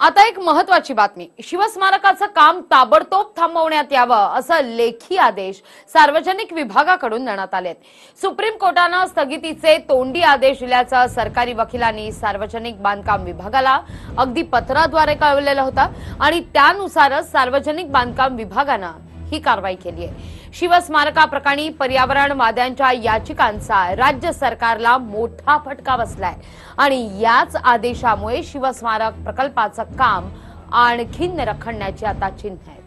आता एक महत्वाची बातमी. शिवस्मारकाचं काम ताबडतोब थांबवण्यात यावं असं लेखी आदेश सार्वजनिक विभागाकडून देण्यात आलेत. सुप्रीम कोर्टानं स्थगितीचे तोंडी आदेश दिल्याचं सरकारी वकिलांनी सार्वजनिक बांधकाम विभागाला अगदी पत्राद्वारे कळवलेलं होतं आणि त्यानुसारच सार्वजनिक बांधकाम विभागानं ही कारवाई केली आहे. शिवस्मारकाप्रकरणी पर्यावरणवाद्यांच्या याचिकांचा राज्य सरकारला मोठा फटका बसलाय. आणि याच आदेशामुळे शिवस्मारक प्रकल्पाचं काम आणखीन रखडण्याची आता चिन्ह आहे.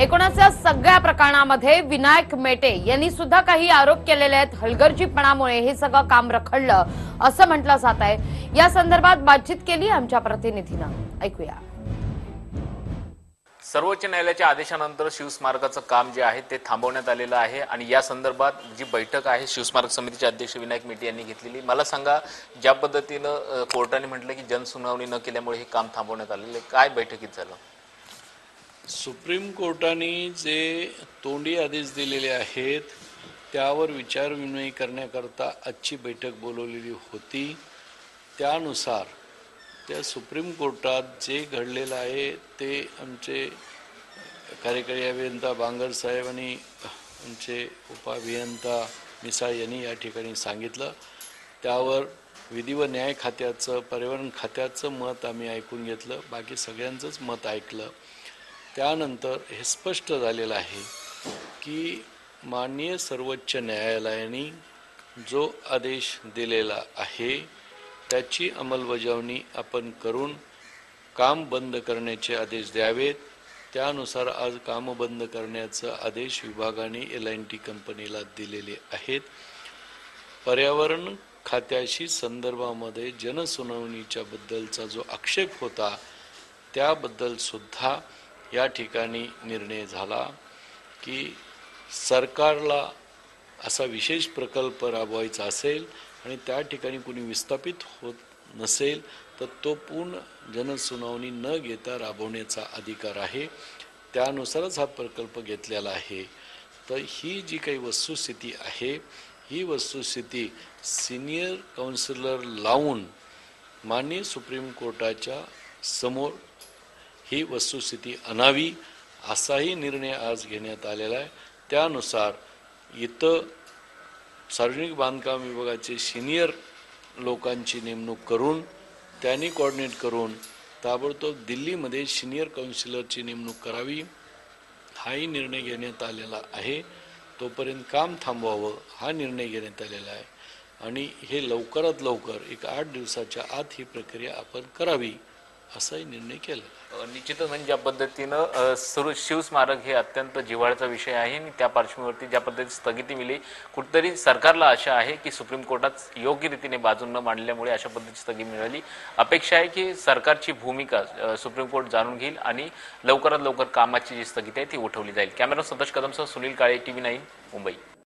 एकूणच या सगळ्या प्रकरणामध्ये विनायक मेटे यांनी सुद्धा काही आरोप केलेले आहेत. हलगर्जीपणामुळे हे सगळं काम रखडलं असं म्हटलं जात आहे. या संदर्भात बातचीत केली आमच्या प्रतिनिधीनं. ऐकूया. सर्वोच्च न्यायालयाच्या आदेशानंतर शिवस्मारकाचं काम जे आहे ते थांबवण्यात आलेलं आहे आणि या संदर्भात जी बैठक आहे शिवस्मारक समितीचे अध्यक्ष विनायक मेटे यांनी घेतलेली मला सांगा ज्या पद्धतीनं कोर्टाने म्हटलं की जनसुनावणी न केल्यामुळे हे काम थांबवण्यात आलेलं आहे काय बैठकीत झालं? सुप्रीम कोर्टाने जे तोंडी आदेश दिलेले आहेत त्यावर विचारविनिमय करण्याकरता आजची बैठक बोलवलेली होती. त्यानुसार त्या सुप्रीम कोर्टात जे घडलेलं आहे ते आमचे कार्यकारी अभियंता बांगर साहेब आणि आमचे उपाभियंता मिसाळ यांनी या ठिकाणी सांगितलं. त्यावर विधी व न्याय खात्याचं पर्यावरण खात्याचं मत आम्ही ऐकून घेतलं. बाकी सगळ्यांचंच मत ऐकलं. त्यानंतर हे स्पष्ट झालेलं आहे की माननीय सर्वोच्च न्यायालयाने जो आदेश दिलेला आहे त्याची अंमलबजावणी आपण करून काम बंद करण्याचे आदेश द्यावेत. त्यानुसार आज काम बंद करण्याचा आदेश विभागाने एल एन टी कंपनीला दिलेले आहेत. पर्यावरण खात्याशी संदर्भामध्ये जनसुनावणीच्या बद्दलचा जो आक्षेप होता त्याबद्दल सुद्धा या ठिकाणी निर्णय झाला की सरकारला असा विशेष प्रकल्प राबवायचा असेल आणि त्या ठिकाणी कुणी विस्थापित होत नसेल तर तो पूर्ण जनसुनावणी न घेता राबवण्याचा अधिकार आहे. त्यानुसारच हा प्रकल्प घेतलेला आहे. तर ही जी काही वस्तुस्थिती आहे ही वस्तुस्थिती सिनियर काउन्सिलर लावून माननीय सुप्रीम कोर्टाच्या समोर ही वस्तुस्थिती आणावी असाही निर्णय आज घेण्यात आलेला आहे. त्यानुसार इथं सार्वजनिक बांधकाम विभागाचे सिनियर लोकांची नेमणूक करून त्यांनी कॉर्डिनेट करून ताबडतोब दिल्लीमध्ये सिनियर काउन्सिलरची नेमणूक करावी हाही निर्णय घेण्यात आलेला आहे. तोपर्यंत काम थांबवावं हा निर्णय घेण्यात आलेला आहे. आणि हे लवकरात लवकर एक आठ दिवसाच्या आत ही प्रक्रिया आपण करावी. असाही निर्णय केला. निश्चितच म्हणजे ज्या पद्धतीनं सुरू शिवस्मारक हे अत्यंत जिव्हाळ्याचा विषय आहे आणि त्या पार्श्वभूमीवरती ज्या पद्धतीने स्थगिती मिली कुठतरी सरकारला आशा आहे की सुप्रीम कोर्टात योग्य रीतीने बाजून न मांडल्यामुळे अशा पद्धतीची स्थगिती मिळाली. अपेक्षा आहे की सरकारची भूमिका सुप्रीम कोर्ट जाणून घेईल आणि लवकरात लवकर कामाची जी स्थगिती आहे ती उठवली जाईल. कॅमेरा संतोष कदमसह सुनील काळे टीव्ही नाईन मुंबई.